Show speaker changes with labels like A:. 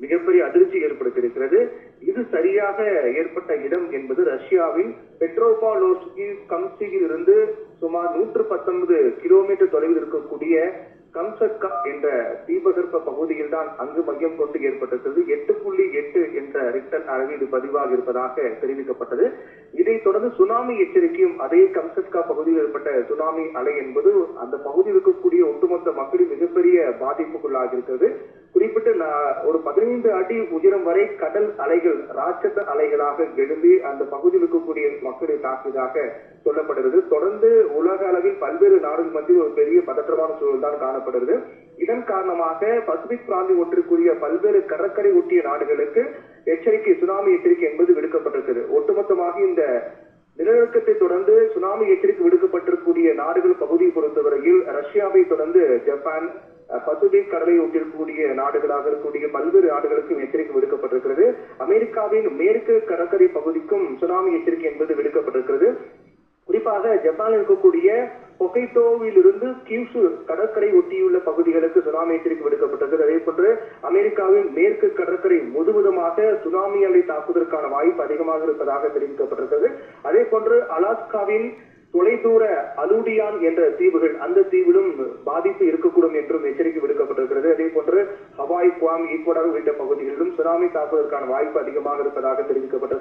A: மிகப்பெரிய அதிர்ச்சி ஏற்படுத்தியிருக்கிறது. இது சரியாக ஏற்பட்ட இடம் என்பது ரஷ்யாவின் பெட்ரோபாலோஸ்கி கம்சியில் இருந்து சுமார் நூற்று பத்தொன்பது கிலோமீட்டர் தொலைவில் இருக்கக்கூடிய கம்சக்கா என்ற தீபகற்ப பகுதியில் தான் அங்கு மையம் கொண்டு ஏற்பட்டிருக்கிறது. எட்டு புள்ளி எட்டு என்ற ரிக்டர் அளவீடு பதிவாக இருப்பதாக தெரிவிக்கப்பட்டது. இதைத் தொடர்ந்து சுனாமி எச்சரிக்கையும் அதே கம்சத்கா பகுதியில் ஏற்பட்ட சுனாமி அலை என்பது அந்த பகுதியில் இருக்கக்கூடிய ஒட்டுமொத்த மக்களின் மிகப்பெரிய பாதிப்புக்குள்ளாக இருக்கிறது குறிப்பிட்டு ஒரு பதினைந்து அடி உயரம் வரை கடல் அலைகள் ராட்சத அலைகளாக எழும்பி அந்த பகுதியில் இருக்கக்கூடிய மக்களை தாக்கியதாக சொல்லப்படுகிறது. தொடர்ந்து உலக அளவில் பல்வேறு நாடுகள் மத்தியில் ஒரு பெரிய பதற்றமான சூழல் தான் காணப்படுகிறது. இதன் காரணமாக பசிபிக் பிராந்தியம் ஒன்றிற்குரிய பல்வேறு கடற்கரை ஒட்டிய நாடுகளுக்கு எச்சரிக்கை சுனாமி எச்சரிக்கை என்பது விடுக்கப்பட்டிருக்கிறது. ஒட்டுமொத்தமாக இந்த நிலநடுக்கத்தை தொடர்ந்து சுனாமி எச்சரிக்கை விடுக்கப்பட்டிருக்கக்கூடிய நாடுகள் பகுதியை பொறுத்தவரையில் ரஷ்யாவை தொடர்ந்து ஜப்பான் பசிபிக் கடலை ஒட்டிருக்கக்கூடிய நாடுகளாக இருக்கக்கூடிய பல்வேறு நாடுகளுக்கும் எச்சரிக்கை விடுக்கப்பட்டிருக்கிறது. அமெரிக்காவின் மேற்கு கடற்கரை பகுதிக்கும் சுனாமி எச்சரிக்கை என்பது விடுக்கப்பட்டிருக்கிறது. குறிப்பாக ஜப்பானில் இருக்கக்கூடிய பொகைட்டோவில் இருந்து கியூசு கடற்கரை ஒட்டியுள்ள பகுதிகளுக்கு சுனாமி எச்சரிக்கை விடுக்கப்பட்டது அதே போன்று அமெரிக்காவின் மேற்கு கடற்கரை முழுவதுமாக சுனாமி அலை தாக்குவதற்கான வாய்ப்பு அதிகமாக இருப்பதாக தெரிவிக்கப்பட்டிருக்கிறது. அதே போன்று அலாஸ்காவின் தொலைதூர அலூடியான் என்ற தீவுகள் அந்த தீவிலும் பாதிப்பு இருக்கக்கூடும் என்றும் எச்சரிக்கை விடுக்கப்பட்டிருக்கிறது. அதே போன்று ஹவாய் குவாம் ஈக்குவடார் உள்ளிட்ட பகுதிகளிலும் சுனாமி தாக்குவதற்கான வாய்ப்பு அதிகமாக இருப்பதாக தெரிவிக்கப்பட்டது.